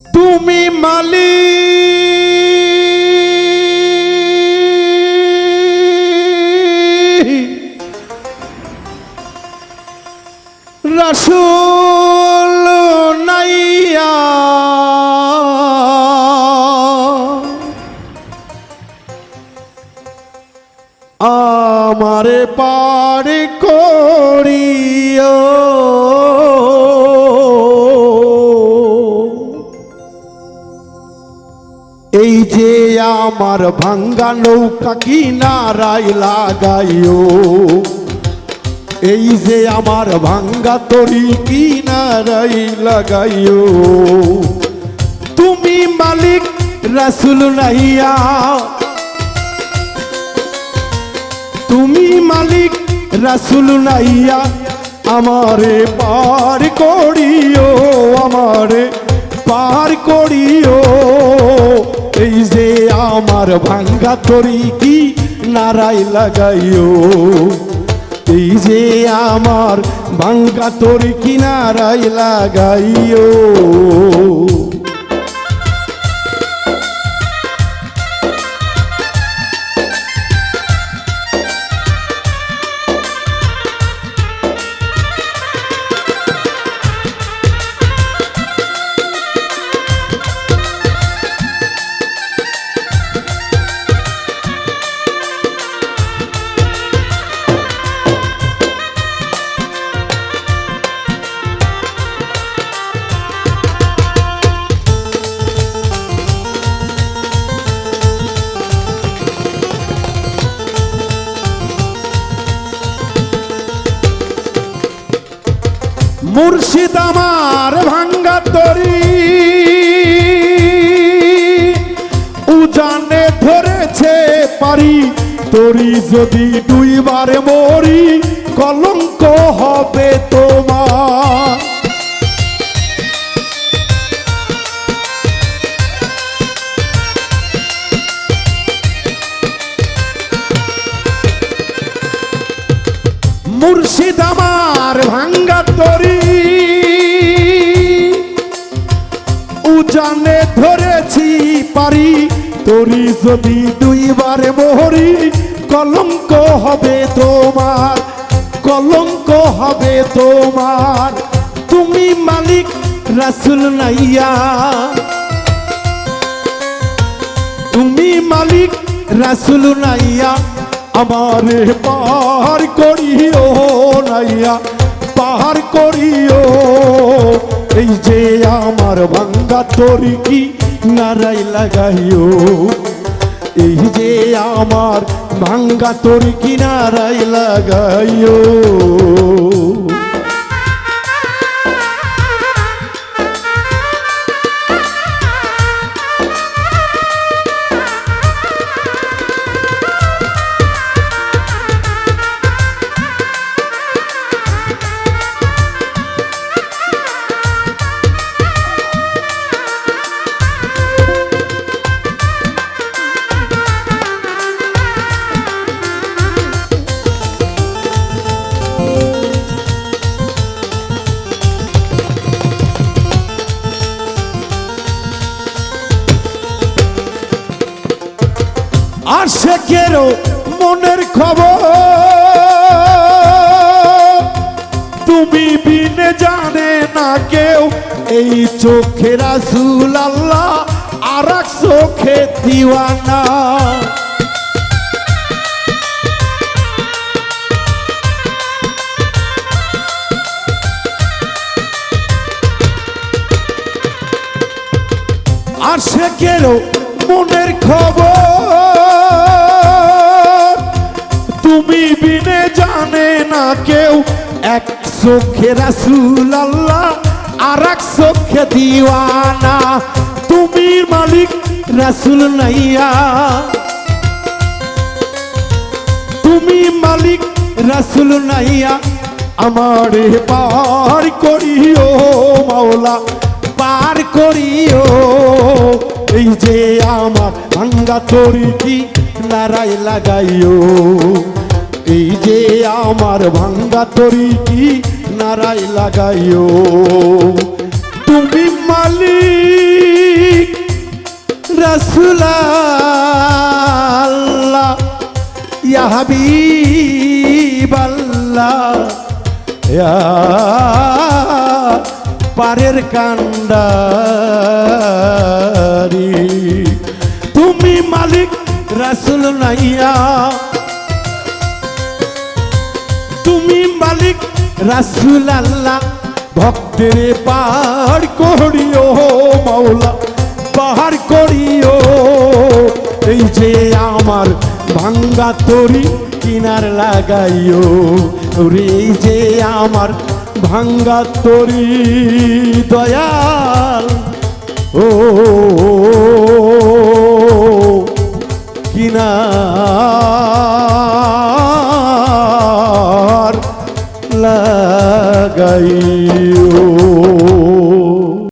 তুমি মালি রসুল নাইয়া। আমারে পার করিও আমার ভাঙ্গা নৌকা কিনারায় লাগাইও। এই যে আমার ভাঙ্গা তরি কিনারাই লাগাইও। তুমি মালিক রাসুল নাইয়া তুমি মালিক রাসুল নাইয়া আমারে পার করিও, আমারে পার করিও। আমার ভাঙ্গা তরি কি নারাই লাগাইও? এই যে আমার ভাঙ্গা তরি কি নারাই লাগাইও? মুর্শিদ আমার ভাঙ্গা তরি। উজানে ধরেছে পারি তরি যদি দুইবার মরি, কলঙ্ক হবে তোমার। মুর্শিদ আমার ভাঙ্গা পারি তরি যদি দুইবার মোহরি, কলঙ্ক হবে তোমার, কলঙ্ক হবে তোমার। তুমি মালিক, রাসুল নাইয়া। তুমি মালিক, রাসুল নাইয়া। আমারে পার করিও নাইয়া, পার করিও। এই যে আমার ভাঙ্গা তরি কি নারাই লাগাইও। এই যে আমার ভাঙ্গা তোর কি নারাই লাগাইও। আশেকেরও মনের খবর। তুমি বিনে জানে না কেউ, এই চোখে রাসুল আল্লাহ আর এক চোখে দিওয়ানা। আর সে কেরো মনের খবর। তুমি বিনে জানে না কেউ। এক চোখে রাসুল আল্লাহ আর এক চোখে দিওয়ানা। তুমি মালিক রাসুল নাইয়া তুমি মালিক রাসুল নাইয়া আমারে পার করিও মাওলা, পার করিও। এই যে আমার ভাঙ্গা তরি কি নারাই লাগাইও। আমার ভাঙ্গা তরি কি নারাই লাগাইও। তুমি মালিক রসুল্লাহ হাবিবাল্লাহ পারের কান্ডারি। তুমি মালিক, রসুল নাইয়া মালিক রাসুল আল্লাহ ভক্তের পার করিও মাওলা, পাহাড় করিও। এই যে আমার ভাঙ্গা তরি কিনার লাগাইও রে যে আমার ভাঙ্গা তরি দয়াল, ও, কিনার Tragai